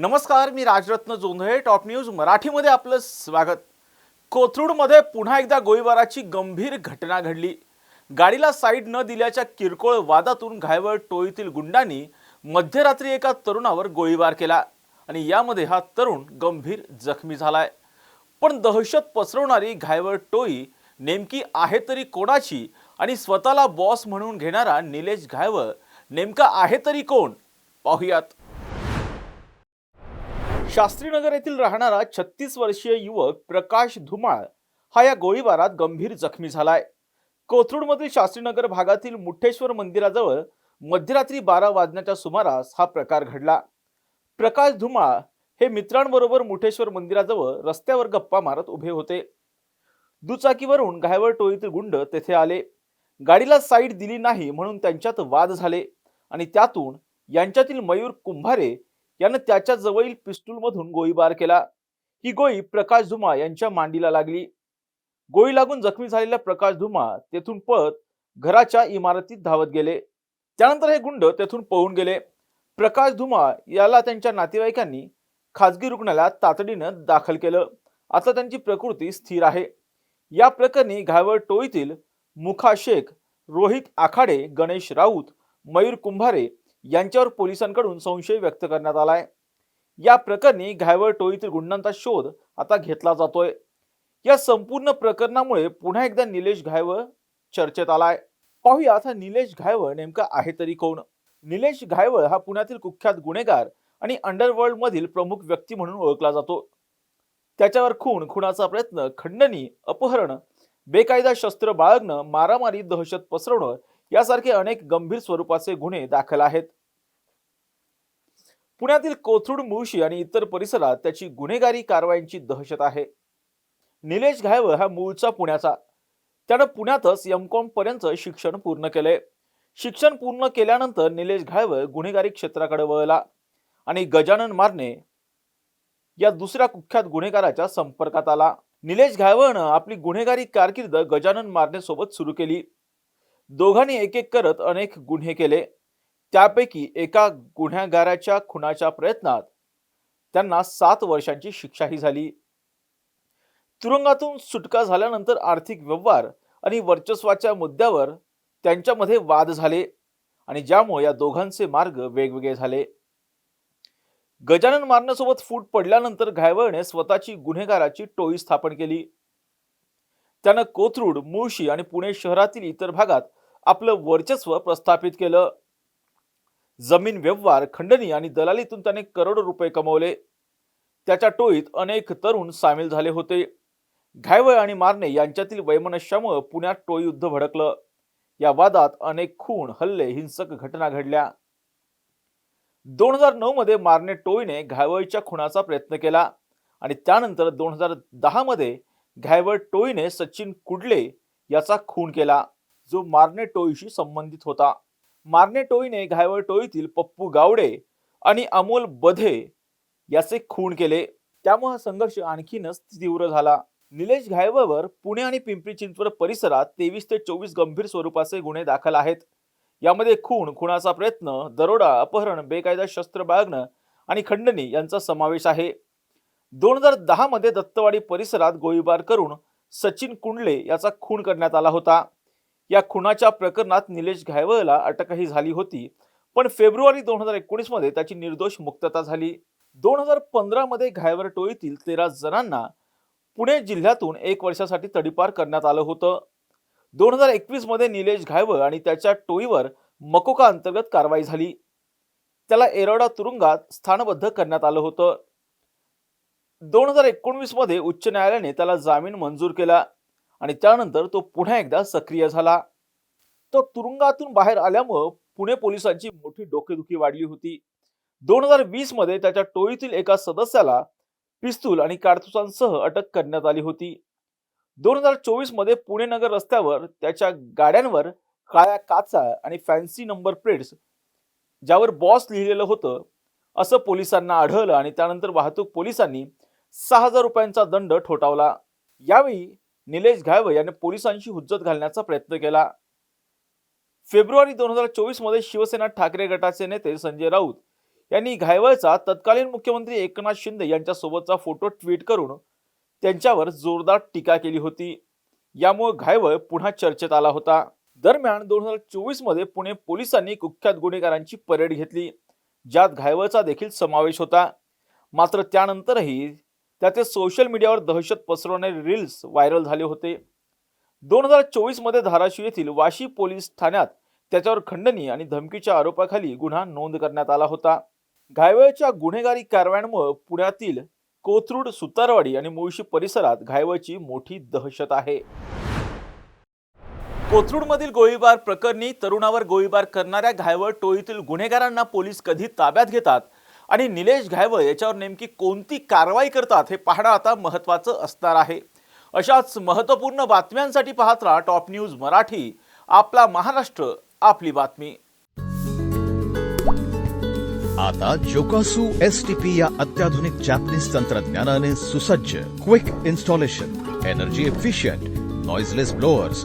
नमस्कार मी Rajratna Jondhale top news मराठीमध्ये आपलं स्वागत. कोथरूडमध्ये पुन्हा एकदा गोळीबाराची गंभीर घटना घडली. गाडीला साईड न दिल्याच्या किरकोळ वादातून घायवळ टोळीतील गुंडांनी मध्यरात्री एका तरुणावर गोळीबार केला आणि यामध्ये हा तरुण गंभीर जखमी झालाय. पण दहशत पसरवणारी घायवळ टोळी नेमकी आहे तरी कोणाची आणि स्वतःला बॉस म्हणून घेणारा निलेश घायवळ नेमका आहे तरी कोण? पाहुयात. शास्त्रीनगर येथील राहणारा छत्तीस वर्षीय युवक प्रकाश धुमाळ हा या गोळीबारात गंभीर जखमी झालाय. कोथरूडमधील शास्त्रीनगर भागातील मुठेश्वर मंदिराजवळ मध्यरात्री बारा वाजण्याच्या सुमारास हा प्रकार घडला. प्रकाश धुमाळ हे मित्रांबरोबर मुठेश्वर मंदिराजवळ रस्त्यावर गप्पा मारत उभे होते. दुचाकीवरून घायवळ टोळीतील गुंड तेथे आले. गाडीला साईड दिली नाही म्हणून त्यांच्यात वाद झाले आणि त्यातून यांच्यातील मयूर कुंभारे यानं त्याच्या जवळील पिस्तूलमधून गोळीबार केला. ही गोळी प्रकाश धुमा यांच्या मांडीला लागली. गोळी लागून जखमी झालेला प्रकाश धुमा तेथून पळत घराच्या इमारतीत धावत गेले. त्यानंतर हे गुंड तेथून पळून गेले. प्रकाश धुमा याला त्यांच्या नातेवाईकांनी खाजगी रुग्णालयात तातडीनं दाखल केलं. आता त्यांची प्रकृती स्थिर आहे. या प्रकरणी घायवळ टोळीतील मुखा शेख रोहित आखाडे गणेश राऊत मयूर कुंभारे यांच्यावर पोलिसांकडून संशय व्यक्त करण्यात आलाय. या प्रकरणी घायवळ टोळीतील गुंडांचा शोध आता घेतला जातोय. या संपूर्ण प्रकरणामुळे पुन्हा एकदा निलेश घायवळ चर्चेत आलाय. पाहूया आता निलेश घायवळ नेमका आहे तरी कोण? निलेश घायवळ हा पुण्यातील कुख्यात गुन्हेगार आणि अंडरवर्ल्ड मधील प्रमुख व्यक्ती म्हणून ओळखला जातो. त्याच्यावर खून खुनाचा प्रयत्न खंडणी अपहरण बेकायदा शस्त्र बाळगणं मारामारी दहशत पसरवणं यासारखे अनेक गंभीर स्वरूपाचे गुन्हे दाखल आहेत. पुण्यातील कोथरूड मुळशी आणि इतर परिसरात त्याची गुन्हेगारी कारवायांची दहशत आहे. निलेश घायवळ हा मूळचा पुण्याचा. त्यानं पुण्यातच एम कॉम पर्यंत शिक्षण पूर्ण केले शिक्षण पूर्ण केल्यानंतर निलेश घायवळ गुन्हेगारी क्षेत्राकडे वळला आणि गजानन मारणे या दुसऱ्या कुख्यात गुन्हेगाराच्या संपर्कात आला. निलेश घायवळनं आपली गुन्हेगारी कारकीर्द गजानन मारणे सोबत सुरू केली. दोघांनी एक एक करत अनेक गुन्हे केले. त्यापैकी एका गुन्हेगाराच्या खुनाच्या प्रयत्नात त्यांना सात वर्षांची शिक्षाही झाली. तुरुंगातून सुटका झाल्यानंतर आर्थिक व्यवहार आणि वर्चस्वाच्या मुद्द्यावर त्यांच्यामध्ये वाद झाले आणि ज्यामुळे या दोघांचे मार्ग वेगवेगळे झाले. गजानन मारण्यासोबत फूट पडल्यानंतर घायवळने स्वतःची गुन्हेगाराची टोळी स्थापन केली. त्यानं कोथरूड मुळशी आणि पुणे शहरातील इतर भागात आपलं वर्चस्व प्रस्थापित केलं. जमीन व्यवहार खंडणी आणि दलालीतून त्याने करोडो रुपये कमवले. त्याच्या टोळीत अनेक तरुण सामील झाले होते. घायवळ आणि मारणे यांच्यातील वैमनस्यामुळे पुण्यात टोळी युद्ध भडकलं. या वादात अनेक खून हल्ले हिंसक घटना घडल्या. दोन हजार नऊ मध्ये मारणे टोळीने घायवळच्या खुनाचा प्रयत्न केला आणि त्यानंतर दोन हजार दहा मध्ये घायवळ टोळीने सचिन कुडले याचा खून केला. जो मारणे टोळीशी संबंधित होता. मारणे टोळीने घायवळ टोळीतील पप्पू गावडे आणि अमोल बधे याचे खून केले. त्यामुळे हा संघर्ष आणखीनच तीव्र झाला. निलेश घायवळवर पुणे आणि पिंपरी चिंचवड परिसरात तेवीस ते चोवीस गंभीर स्वरूपाचे गुन्हे दाखल आहेत. यामध्ये खून खुणाचा प्रयत्न दरोडा अपहरण बेकायदा शस्त्र बाळगणं आणि खंडणी यांचा समावेश आहे. दोन हजार दहामध्ये दत्तवाडी परिसरात गोळीबार करून सचिन कुंडले याचा खून करण्यात आला होता. या खुनाच्या प्रकरणात निलेश घायवळला अटकही झाली होती. पण फेब्रुवारी दोन हजार एकोणीसमध्ये त्याची निर्दोष मुक्तता झाली. दोन हजार पंधरामध्ये घायवर टोळीतील तेरा जणांना पुणे जिल्ह्यातून एक वर्षासाठी तडीपार करण्यात आलं होतं. दोन हजार एकवीसमध्ये निलेश घायवळ आणि त्याच्या टोळीवर मकोका अंतर्गत कारवाई झाली. त्याला एरोडा तुरुंगात स्थानबद्ध करण्यात आलं होतं. दोन हजार एकोणवीसमध्ये उच्च न्यायालयाने त्याला जामीन मंजूर केला. आणि त्यानंतर तो पुन्हा एकदा सक्रिय झाला. तो तुरुंगातून बाहेर आल्यामुळं पुणे पोलिसांची मोठी डोकेदुखी वाढली होती. दोन हजार वीसमध्ये त्याच्या टोळीतील एका सदस्याला पिस्तूल आणि कारतुसांसह अटक करण्यात आली होती. दोन हजार चोवीसमध्ये पुणे नगर रस्त्यावर त्याच्या गाड्यांवर काळ्या काचा आणि फॅन्सी नंबर प्लेट्स ज्यावर बॉस लिहिलेलं होतं असं पोलिसांना आढळलं आणि त्यानंतर वाहतूक पोलिसांनी सहा हजार रुपयांचा दंड ठोठावला. यावेळी निलेश घायवळ याने पोलिसांशी हुज्जत घालण्याचा प्रयत्न केला. फेब्रुवारी दोन हजार चोवीसमध्ये शिवसेना ठाकरे गटाचे नेते संजय राऊत यांनी घायवळचा तत्कालीन मुख्यमंत्री एकनाथ शिंदे यांच्यासोबतचा फोटो ट्विट करून त्यांच्यावर जोरदार टीका केली होती. यामुळे घायवळ पुन्हा चर्चेत आला होता. दरम्यान दोन हजार चोवीसमध्ये पुणे पोलिसांनी कुख्यात गुन्हेगारांची परेड घेतली ज्यात घायवळचा देखील समावेश होता. मात्र त्यानंतरही त्याचे सोशल मीडियावर दहशत पसरवणारे रील्स व्हायरल झाले होते. दोन हजार चोवीसमध्ये धाराशिव येथील वाशी पोलीस ठाण्यात त्याच्यावर खंडणी आणि धमकीच्या आरोपाखाली गुन्हा नोंद करण्यात आला होता. घायवळच्या गुन्हेगारी कारवायांमुळे पुण्यातील कोथरूड सुतारवाडी आणि मुळशी परिसरात घायवळची मोठी दहशत आहे. कोथरूडमधील गोळीबार प्रकरणी तरुणावर गोळीबार करणाऱ्या घायवळ टोळीतील गुन्हेगारांना पोलीस कधी ताब्यात घेतात? आणि निलेश घायवळ याच्यावर नेमकी कोणती कारवाई करतात हे पाहणं आता महत्त्वाचं असणार आहे. अशाच महत्त्वपूर्ण बातम्यांसाठी पाहत राहा टॉप न्यूज मराठी. आपला महाराष्ट्र आपली बातमी. आता जोकासू एस टी पी या अत्याधुनिक जॅपनीज तंत्रज्ञानाने सुसज्ज quick installation energy efficient noiseless blowers